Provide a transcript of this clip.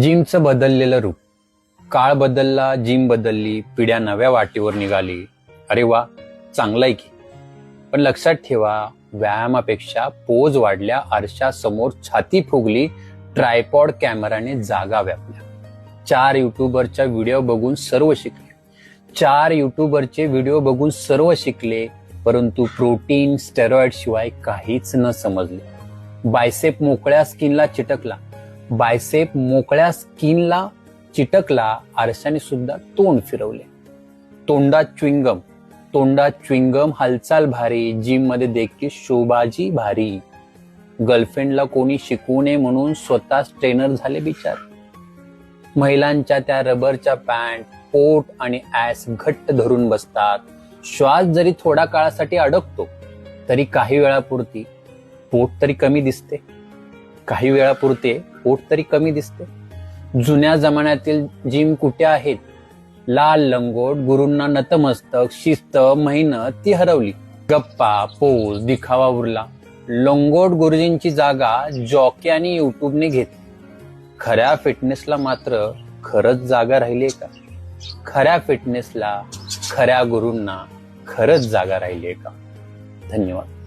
जिमचं बदललेलं रूप. काळ बदलला जिम बदलली पिढ्या नव्या वाटेवर निघाली. अरे वा चांगलंय की. पण लक्षात ठेवा व्यायामापेक्षा पोज वाढल्या आरशासमोर छाती फुगली ट्रायपॉड कॅमेराने जागा व्यापल्या. चार युट्यूबरच्या व्हिडिओ बघून सर्व शिकले. चार युट्यूबरचे व्हिडिओ बघून सर्व शिकले परंतु प्रोटीन स्टेरॉइड शिवाय काहीच न समजले. बायसेप मोकळ्या स्किनला चिटकला. बायसेप मोकळ्या स्किनला चिटकला आरशाने सुद्धा तोंड फिरवले. तोंडात च्विंगम तोंडात च्विंगम हालचाल भारी जिममध्ये देखील शोभाजी भारी. गर्लफ्रेंडला कोणी शिकवू नये म्हणून स्वतःच ट्रेनर झाले बिचार. महिलांच्या त्या रबरच्या पॅन्ट पोट आणि ऍस घट्ट धरून बसतात. श्वास जरी थोड्या काळासाठी अडकतो तरी काही वेळापुरती पोट तरी कमी दिसते. काही वेळापुरते पोट तरी कमी दिसते. जुन्या जमान्यातील जिम कुठे आहेत? लाल लंगोट गुरूंना नतमस्तक शिस्त मेहनत ती हरवली. गप्पा पोज दिखावा उरला. लंगोट गुरुजींची जागा जॉकी आणि युट्यूबने घेतली. खऱ्या फिटनेसला मात्र खरंच जागा राहिली का? खऱ्या फिटनेसला खऱ्या गुरूंना खरंच जागा राहिली का? धन्यवाद.